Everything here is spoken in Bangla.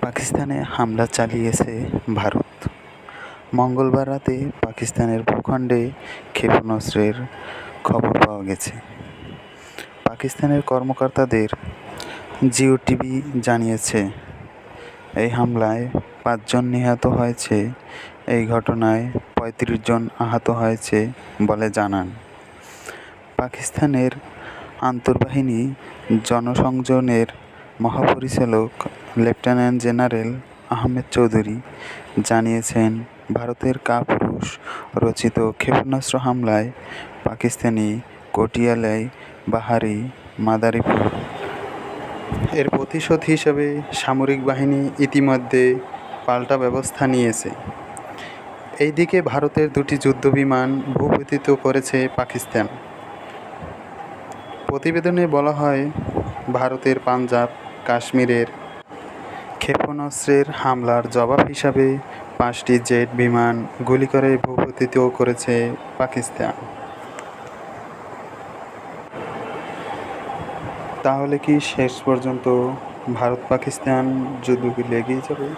পাকিস্তানে হামলা চালিয়েছে ভারত। মঙ্গলবার রাতে পাকিস্তানের ভূখণ্ডে ক্ষেপণাস্ত্রের খবর পাওয়া গেছে। পাকিস্তানের কর্মকর্তাদের জিও টিভি জানিয়েছে, এই হামলায় পাঁচজন নিহত হয়েছে, এই ঘটনায় পঁয়ত্রিশ জন আহত হয়েছে বলে জানান। পাকিস্তানের আন্তর্বাহিনী জনসংযোগের মহাপরিচালক লেফটেন্যান্ট জেনারেল আহমেদ চৌধুরী জানিয়েছেন, ভারতের কাপুরুষ রচিত ক্ষেপণাস্ত্র হামলায় পাকিস্তানি কোটিয়ালাই বাহারি মাদারীপুর। এর প্রতিশোধ হিসেবে সামরিক বাহিনী ইতিমধ্যে পাল্টা ব্যবস্থা নিয়েছে। এইদিকে ভারতের দুটি যুদ্ধবিমান ভূপাতিত করেছে পাকিস্তান। প্রতিবেদনে বলা হয়, ভারতের পাঞ্জাব কাশ্মীরের ক্ষেপণাস্ত্রের হামলার জবাব হিসাবে পাঁচটি জেট বিমান গুলি করে ভূপতিত করেছে পাকিস্তান। তাহলে কি শেষ পর্যন্ত ভারত পাকিস্তান যুদ্ধ লেগেই যাবে?